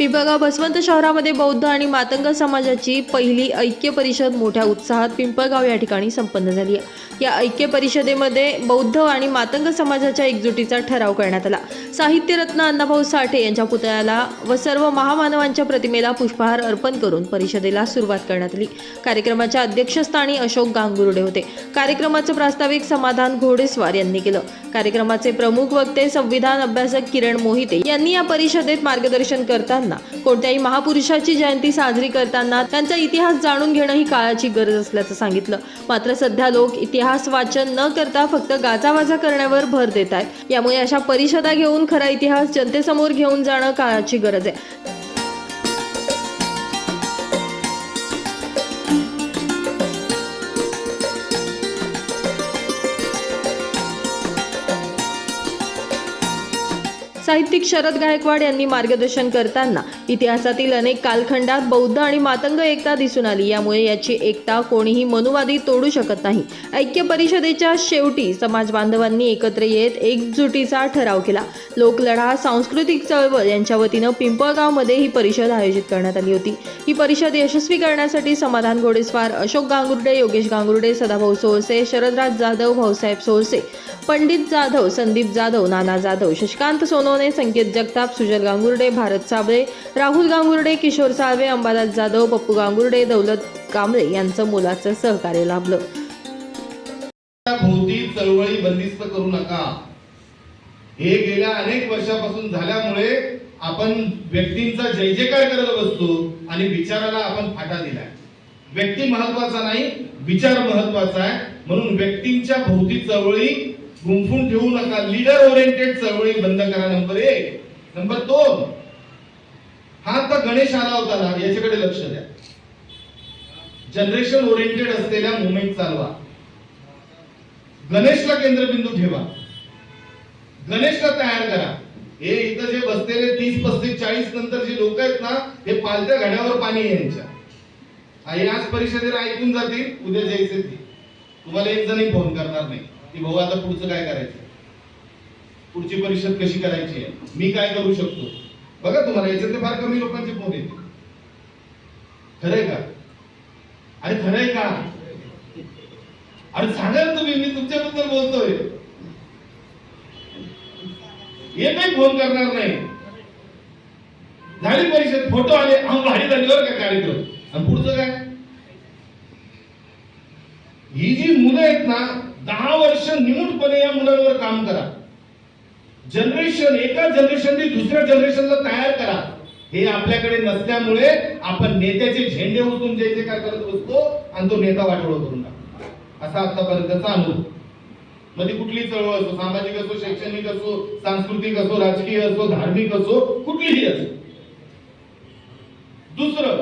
पिंपळगाव बसवंत शहरामध्ये बौद्ध आणि मातंग समाजाची पहिली ऐक्य परिषद मोठ्या उत्साहात पिंपळगाव या ठिकाणी संपन्न झाली आहे. या ऐक्य परिषदेमध्ये बौद्ध आणि मातंग समाजाच्या एकजुटीचा ठराव करण्यात आला. साहित्यरत्न अण्णाभाऊ साठे यांच्या पुतळ्याला व सर्व महामानवांच्या प्रतिमेला पुष्पहार अर्पण करून परिषदेला सुरुवात करण्यात आली. कार्यक्रमाच्या अध्यक्षस्थानी अशोक गांगुर्डे होते. कार्यक्रमाचं प्रास्ताविक समाधान घोडेस्वार यांनी केलं. कार्यक्रमाचे प्रमुख वक्ते संविधान अभ्यासक किरण मोहिते यांनी या परिषदेत मार्गदर्शन करताना कोणत्याही महापुरुषाची जयंती साजरी करताना त्यांचा इतिहास जाणून घेणं ही काळाची गरज असल्याचं सांगितलं. मात्र सध्या लोक इतिहास वाचन न करता फक्त गाजावाजा करण्यावर भर देत आहेत यामुळे अशा परिषदा घेऊन खरा इतिहास जनतेसमोर घेऊन जाणं काळाची गरज आहे. साहित्यिक शरद गायकवाड यांनी मार्गदर्शन करताना इतिहासातील अनेक कालखंडात बौद्ध आणि मातंग एकता दिसून आली. यामुळे याची एकता कोणीही मनुवादी तोडू शकत नाही. ऐक्य परिषदेच्या शेवटी समाज बांधवांनी एकत्र येत एकजुटीचा ठराव केला. लोकलढा सांस्कृतिक चळवळ यांच्या वतीनं पिंपळगावमध्ये ही परिषद आयोजित करण्यात आली होती. ही परिषद यशस्वी करण्यासाठी समाधान घोडेस्वार अशोक गांगुर्डे योगेश गांगुर्डे सदाभाऊ सोळसे शरदराज जाधव भाऊसाहेब सोळसे पंडित जाधव संदीप जाधव नाना जाधव शशिकांत सोनवणे संकेत जगताप सुजल गांगुर्डे भारत साबळे राहुल गांगुर्डे किशोर साळवे अंबादास जाधव पप्पू गांगुर्डे दौलत कांबळे यांचं मोलाचं सहकार्य लाभलं. भोवती चळवळी बंदिस्त करू नका. हे गेल्या अनेक वर्षापासून झाल्यामुळे आपण व्यक्तींचा जय जयकार करत बसतो आणि विचाराला आपण फाटा दिलाय. व्यक्ती महत्त्वाचा नाही विचार महत्त्वाचा आहे. म्हणून व्यक्तींच्या भोवती चळवळी गुंफून ठेवू नका. लीडर ओरिएंटेड चळवळी बंद करा नंबर एक. नंबर दोन हा आता गणेश आला होता ना याच्याकडे लक्ष द्या. जनरेशन ओरिएंटेड असलेल्या मुवमेंट चालवा. गणेशला केंद्रबिंदू ठेवा. गणेशला तयार करा. हे इथं जे बसलेले तीस पस्तीस चाळीस नंतर जे लोक आहेत ना हे पालत्या घड्यावर पाणी यांच्या. आणि आज परिषदेला ऐकून जातील उद्या जायचे ते. तुम्हाला एक जणही फोन करणार नाही. की भाऊ आता पुढचं काय करायचं? पुढची परिषद कशी करायची आहे? मी काय करू शकतो? बघा तुम्हाला याच्यातले फार कमी लोकांचे फोन येते खरंय का? अरे खरंय का? अरे सांगा तुम्ही मी तुमच्याबद्दल बोलतोय. हे काही फोन करणार नाही. झाली परिषद फोटो आले भारी झालीवर का कार्यक्रम. आणि पुढचं काय? ही जी मुलं आहेत ना दहा वर्ष निमूटपणे या मुलांवर काम करा. जनरेशन एका जनरेशनने दुसऱ्या जनरेशनला तयार करा. हे आपल्याकडे नसल्यामुळे आपण नेत्याचे झेंडे उचलून जे काय करत बसतो आणि तो नेता वाटोळ करून टाकतो. असा आतापर्यंतचा अनुभव. मध्ये कुठली चळवळ असो सामाजिक असो शैक्षणिक असो सांस्कृतिक असो राजकीय असो धार्मिक असो कुठलीही असो. दुसरं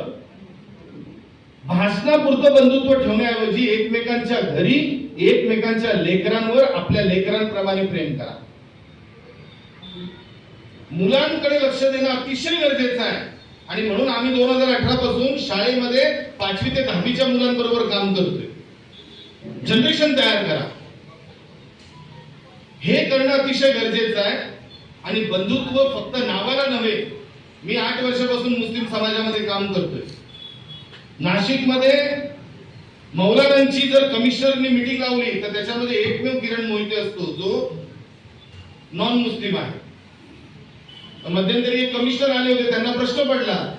भाषणापुरतं बंधुत्व ठेवण्याऐवजी एकमेकांच्या घरी एकमेकांच्या लेकरांवर आपल्या लेकरांप्रमाणे प्रेम करा. मुलांकडे लक्ष देणं अतिशय गरजेचं आहे. आणि म्हणून आम्ही दोन हजार अठरा पासून शाळेमध्ये पाचवी ते दहावीच्या मुलांबरोबर काम करतोय. जनरेशन तयार करा. हे करणं अतिशय गरजेचं आहे. आणि बंधुत्व फक्त नावाला नव्हे मी आठ वर्षापासून मुस्लिम समाजामध्ये काम करतोय. नाशिकमध्ये मौलानांची जर कमिशनरने मिटिंग लावली तर त्याच्यामध्ये एकमेव किरण मोहिते असतो जो नॉन मुस्लिम आहे मध्यंतरी एक कमिशनर आले होते त्यांना प्रश्न पडला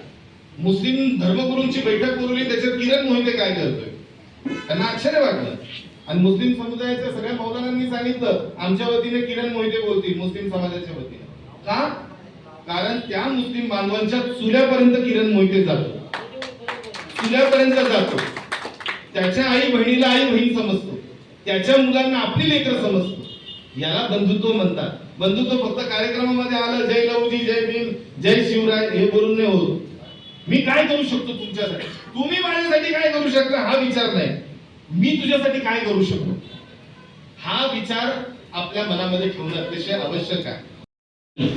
मुस्लिम धर्मगुरूंची बैठक बोलवली त्याच्यात किरण मोहिते काय करतोय? त्यांना आश्चर्य वाटलं. आणि मुस्लिम समुदायाच्या सगळ्या मौलानांनी सांगितलं आमच्या वतीने किरण मोहिते बोलतील मुस्लिम समाजाच्या वतीने. का? कारण त्या मुस्लिम बांधवांच्या चुल्यापर्यंत किरण मोहिते जातो. चुल्यापर्यंत जातो. त्याच्या आई बहिणीला आई बहीण समजतो. त्याच्या मुलांना आपली लेकर समजतो. याला बंधुत्व म्हणतात. बंधुत्व फक्त कार्यक्रमामध्ये आलं जय लवजी जय भीम जय शिवराय हे बोलून नाही होत. मी काय करू शकतो तुमच्यासाठी? तुम्ही माझ्यासाठी काय करू शकता हा विचार नाही. मी तुझ्यासाठी काय करू शकतो? हा विचार आपल्या मनामध्ये ठेवणं अतिशय आवश्यक आहे.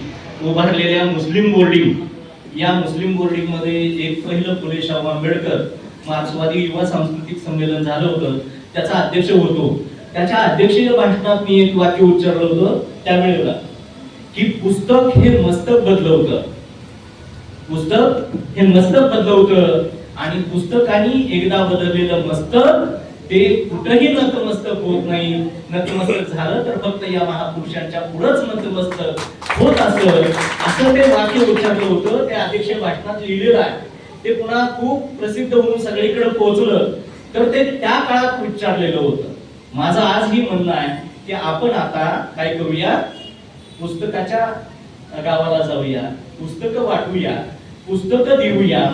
उभारलेल्या मुस्लिम बोर्डिंग या मुस्लिम बोर्डिंगमध्ये एक पहिलं फुले शाहू आंबेडकर मार्क्सवादी युवा सांस्कृतिक संमेलन झालं होतं त्याचा अध्यक्ष होतो. त्याच्या अध्यक्षीय भाषणात मी एक वाक्य उच्चारलं होतं त्यावेळेला की पुस्तक हे मस्तक बदलवतं. पुस्तक हे मस्तक बदलवतं आणि पुस्तकाने एकदा बदललेलं मस्तक ते कुठंही नतमस्तक होत नाही. नतमस्तक झालं तर फक्त या महापुरुषांच्या पुढंच नतमस्तक होत असं असं ते वाक्य उच्चारलं होतं ते अध्यक्ष भाषणात लिहिलेलं आहे. ते पुन्हा खूप प्रसिद्ध होऊन सगळीकडे पोहोचलं तर ते त्या काळात उच्चारलेलं होतं. माझं आजही म्हणणं आहे की आपण आता काय करूया? पुस्तकाच्या गावाला जाऊया पुस्तकं वाटूया पुस्तकं देऊया.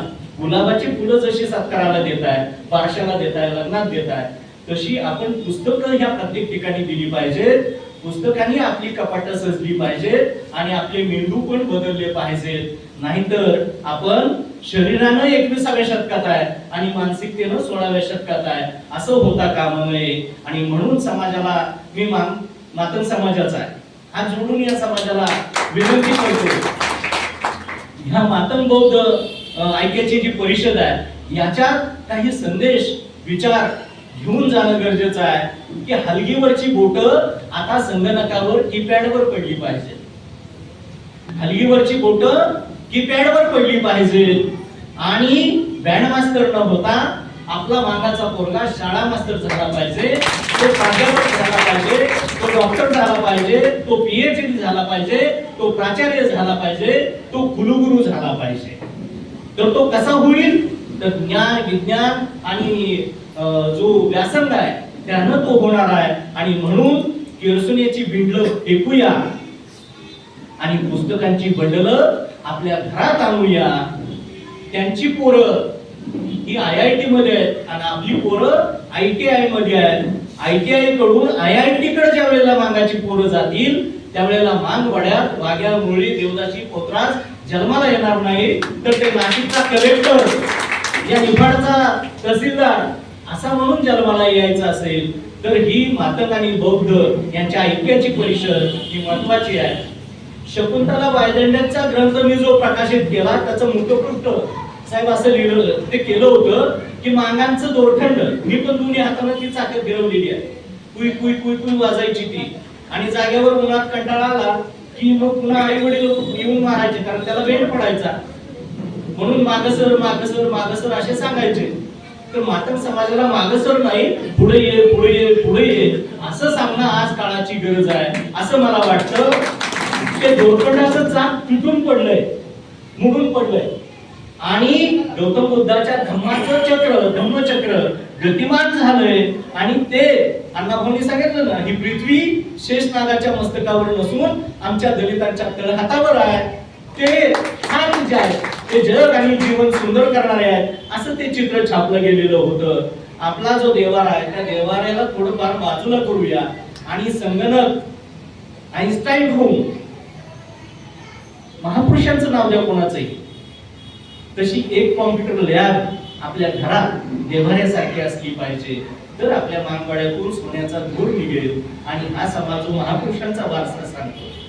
गुलाबाची फुलं जशी सत्काराला देत आहे बारशाला देत आहे लग्नात देत आहे तशी आपण पुस्तकं ह्या प्रत्येक ठिकाणी दिली पाहिजेत. पुस्तकांनी आपली कपाट सजली पाहिजेत आणि आपले मेंदू पण बदलले पाहिजेत. नाहीतर आपण शरीरानं एकविसाव्या शतकात आहे आणि मानसिकतेनं सोळाव्या शतकात आहे. असं होता कामा नये आणि म्हणून समाजाला मी मान मातन समाजाचा आहे. हा जोडून या समाजाला विनंती करतो. ह्या मातंग बौद्ध ऐक्याची जी परिषद आहे याच्यात काही संदेश विचार घेऊन जाणं गरजेचं आहे की हलगीवरची बोट आता संगणकावर कीपॅडवर पडली पाहिजे. हलगीवरची बोट कीपॅडवर पडली पाहिजे. आणि बँड मास्तर न होता आपला मागाचा पोरगा शाळा मास्तर झाला पाहिजे तो प्राध्यापक झाला पाहिजे तो डॉक्टर झाला पाहिजे तो पीएचडी झाला पाहिजे तो प्राचार्य झाला पाहिजे तो कुलगुरू झाला पाहिजे. तर तो कसा होईल? तर ज्ञान विज्ञान आणि जो व्यासंग आहे त्यानं तो होणार आहे. आणि म्हणून किरसुनेची बिंडल फेकूया. आणि पुस्तकांची बंडल आपल्या घरात आणूया. त्यांची पोरं ही आय आय टी मध्ये आहेत आणि आपली पोरं आय टी आयमध्ये आहेत. आय टी आयकडून आय आय टी कडे ज्या वेळेला मागाची पोरं जातील त्यावेळेला मांग वड्यात वाघ्यामुळे देवदाची पोत्रास जन्माला येणार नाही तर ते नाशिकचा कलेक्टर या निफाडचा तहसीलदार असा म्हणून जन्माला यायचं असेल तर ही मातक आणि बौद्ध यांच्या ऐक्याची परिषद ही महत्वाची आहे. शकुंतला वायदंड्याचा ग्रंथ मी जो प्रकाशित केला त्याचं मुखपृष्ठ साहेब असं लिहिलं ते केलं होतं की मांगांचं दोरखंड मी पण दोन्ही हाताने ती चाकत गिरवलेली आहे. कुई कुई कुई कुई वाजायची ती. आणि जागेवर मुलात कंटाळा आला की मग पुन्हा आई वडील येऊन मारायचे कारण त्याला वेळ पडायचा. म्हणून मागसर मागसर मागसर असे सांगायचे. तर मातंग समाजाला मागसर नाही पुढे ये पुढे ये पुढे ये. असं सांगणं आज काळाची गरज आहे. असं मला वाटतं. ते दोरखंडाचं चाक तुटून पडलंय मुडून पडलंय. आणि गौतम बुद्धाच्या धम्माचं चक्र धम्मचक्र गतिमान झालंय. आणि ते अण्णाभाऊंनी सांगितलं ना ही पृथ्वी शेषनागाच्या मस्तकावर नसून आमच्या दलितांच्या तळहातावर आहे. ते छान जे आहे ते जग आणि जीवन सुंदर करणारे आहेत असं ते चित्र छापलं गेलेलं होतं. आपला जो देवारा आहे त्या देवाऱ्याला थोडंफार बाजूला करूया. आणि संगणक आईन्स्टाईन रूम महापुरुषांचं नाव द्या कोणाचंही. तशी एक कॉम्प्युटर लॅब आपल्या घरात देवाऱ्यासारखी असली पाहिजे. तर आपल्या मानवाड्यातून सोन्याचा धूर निघेल. आणि हा समाज महापुरुषांचा वारसा सांगतो.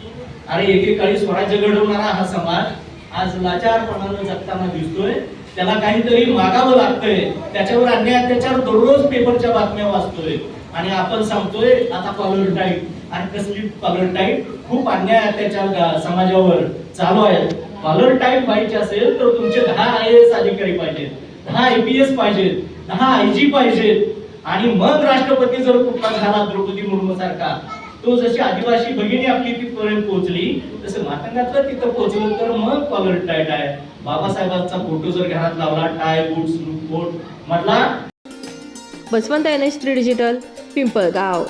आणि एकेकाळी स्वराज्य घडवणारा हा समाज आज लाचारपणानं जगताना दिसतोय. त्याला काहीतरी मागावं लागतंय. त्याच्यावर अन्याय अत्याचार दररोज पेपरच्या बातम्या वाचतोय. आणि आपण सांगतोय आता कॉलर टाईट आणि कसली कॉलर टाईट खूप अन्याय अत्याचार समाजावर चालू आहे कॉलर टाईट पाहिजे असेल तर तुमचे दहा आय एस अधिकारी पाहिजेत. दहा आयपीएस पाहिजेत. दहा आय जी पाहिजेत. आणि मग राष्ट्रपती जर कुठला झाला द्रौपदी मुर्मू सारखा तो जशी आदिवासी भगिनी आपली तिथपर्यंत पोहोचली तसं मातंगातलं तिथं पोहोचलो तर मग कॉलर टाईट आहे बाबासाहेबांचा फोटो जर घरात लावला टाय बूट कोट म्हटला Baswant N H three digital Pimpalgaon.